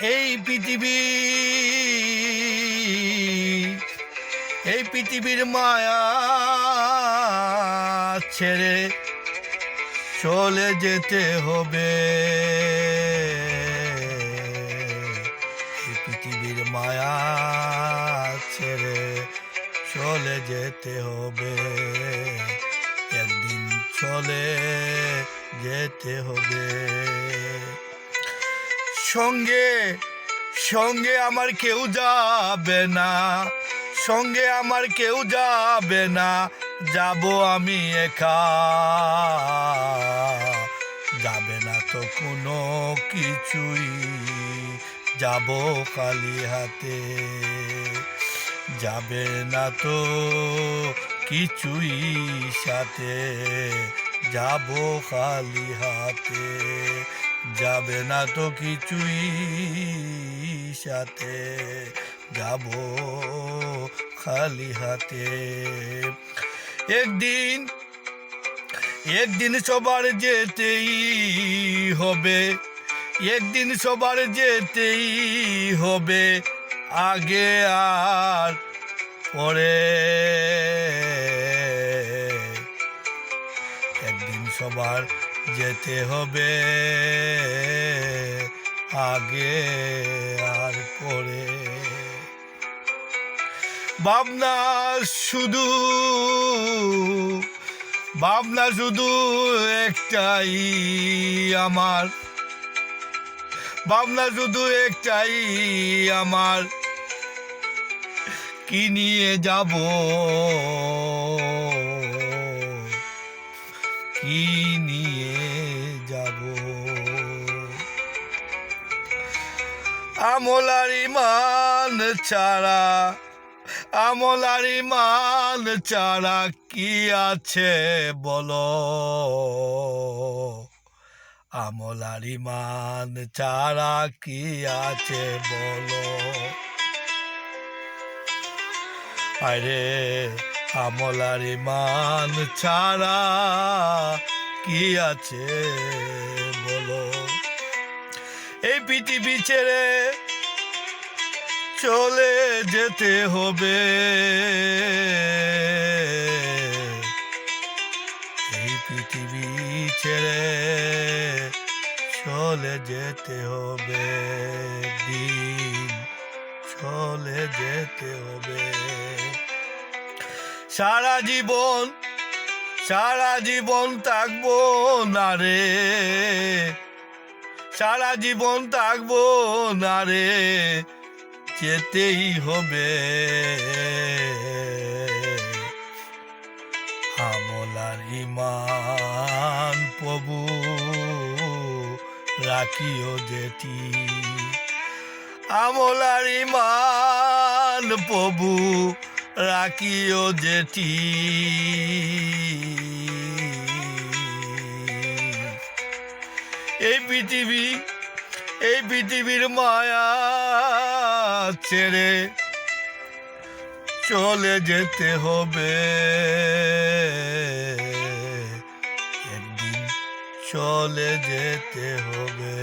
এই পৃথিবী, এই পৃথিবীর মায়া ছেড়ে চলে যেতে হবে। পৃথিবীর মায়া ছেড়ে চলে যেতে হবে। একদিন চলে যেতে হবে। সঙ্গে সঙ্গে আমার কেউ যাবে না, সঙ্গে আমার কেউ যাবে না, যাব আমি একা। যাবে না তো কোনো কিছুই, যাব খালি হাতে। যাবে না তো কিছুই সাথে, যাব খালি হাতে। যাবে না তো কিছুই সাথে। যাব খালি হাতে। একদিন একদিন সবার যেতেই হবে। একদিন সবার যেতেই হবে। আগে আর পরে। একদিন সবার যেতে হবে। আগে আর পরে। ভাবনা শুধু ভাবনা শুধু একটাই আমার। ভাবনা শুধু একটাই আমার। কি নিয়ে যাব? কি নিয়ে আমলার ইমান ছাড়া, আমলার ইমান ছাড়া কি আছে বলো? আমলার ইমান ছাড়া কি আছে বলো? আরে, আমলার ইমান ছাড়া কি আছে বলো? এই পৃথিবী ছেড়ে চলে যেতে হবে। এই পৃথিবী ছেড়ে চলে যেতে হবে। চলে যেতে হবে। সারা জীবন সারা জীবন থাকব না রে। সারা জীবন থাকব না রে, যেতেই হবে। আমলার ইমান প্রভু, রাখিও যেটি। আমলার ইমান প্রভু, রাখিও যেটি। এই পৃথিবী এই পৃথিবীর মায়া ছেড়ে চলে যেতে হবে। একদিন চলে যেতে হবে।